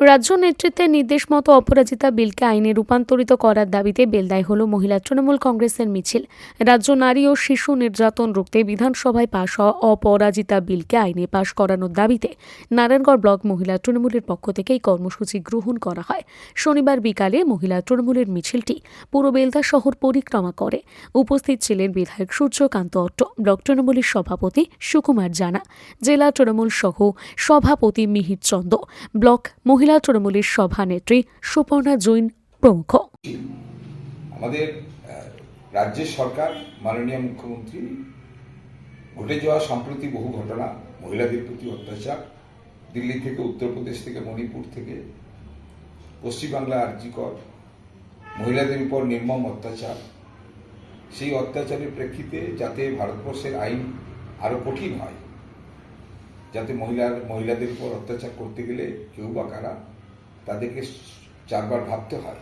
রাজ্য নেতৃত্বের নির্দেশ মতো অপরাজিতা বিলকে আইনে রূপান্তরিত করার দাবিতে বেলদায় হল মহিলা তৃণমূল কংগ্রেসের মিছিল। রাজ্য নারী ও শিশু নির্যাতন রুখতে বিধানসভায় পাশ হওয়া অপরাজিতা বিলকে আইনে পাশ করানোর দাবিতে নারায়ণগড় ব্লক মহিলা তৃণমূলের পক্ষ থেকে এই কর্মসূচি গ্রহণ করা হয়। শনিবার বিকালে মহিলা তৃণমূলের মিছিলটি পুরো বেলদা শহর পরিক্রমা করে। উপস্থিত ছিলেন বিধায়ক সূর্যকান্ত অট্ট, ব্লক তৃণমূলের সভাপতি সুকুমার জানা, জেলা তৃণমূল সহ সভাপতি মিহির চন্দ, ব্লক মহিলা তৃণমূলের সভানেত্রী সুপর্ণা জৈন প্রমুখ। আমাদের রাজ্যের সরকার, মাননীয় মুখ্যমন্ত্রী, ঘটে যাওয়া সম্প্রতি বহু ঘটনা, মহিলাদের প্রতি অত্যাচার, দিল্লি থেকে, উত্তরপ্রদেশ থেকে, মণিপুর থেকে পশ্চিমবাংলা আর্যিকর মহিলাদের উপর নির্মম অত্যাচার। সেই অত্যাচারের প্রেক্ষিতে যাতে ভারতবর্ষের আইন আরও কঠিন হয় যাতে মহিলার, মহিলাদের উপর অত্যাচার করতে গেলে কেউ বা কারা তাদেরকে চারবার ভাবতে হয়।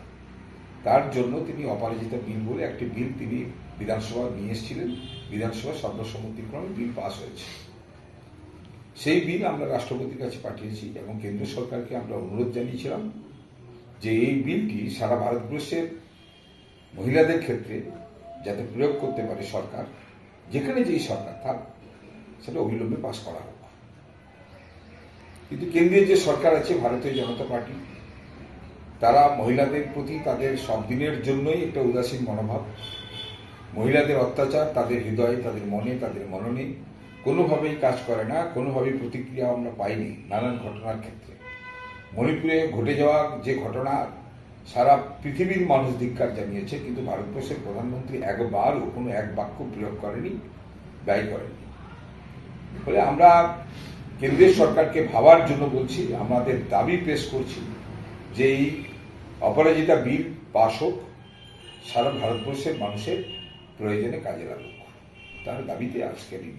তার জন্য তিনি অপরাজিতা বিল বলে একটি বিল তিনি বিধানসভা নিয়ে এসেছিলেন। বিধানসভা সর্বসম্মতিক্রমে বিল পাস হয়েছে। সেই বিল আমরা রাষ্ট্রপতির কাছে পাঠিয়েছি এবং কেন্দ্র সরকারকে আমরা অনুরোধ জানিয়েছিলাম যে এই বিলটি সারা ভারতবর্ষের মহিলাদের ক্ষেত্রে যাতে প্রয়োগ করতে পারে সরকার, যেখানে যেই সরকার থাক, সেটা অবিলম্বে পাশ করা হোক। কিন্তু কেন্দ্রীয় যে সরকার আছে, ভারতীয় জনতা পার্টি, তারা মহিলাদের প্রতি তাদের সব দিনের জন্যই একটা উদাসীন মনোভাব। মহিলাদের অত্যাচার, তাদের হৃদয়ে, তাদের মনে, তাদের মননে কোনোভাবেই কাজ করে না, কোনোভাবেই প্রতিক্রিয়া আমরা পাইনি নানান ঘটনার ক্ষেত্রে। মণিপুরে ঘটে যাওয়া যে ঘটনা সারা পৃথিবীর মানুষ ধিক্কার জানিয়েছে, কিন্তু ভারতবর্ষের প্রধানমন্ত্রী একবারও কোনো এক বাক্য প্রয়োগ করেনি, ব্যয় করেনি। ফলে আমরা কেন্দ্রীয় সরকারকে ভাবার জন্য বলছি, আমাদের দাবি পেশ করছি যে এই অপরাজিতা বিল পাশ হোক, সারা ভারতবর্ষের মানুষের প্রয়োজনে কাজে লাগুক। তার দাবিতে আজকের এই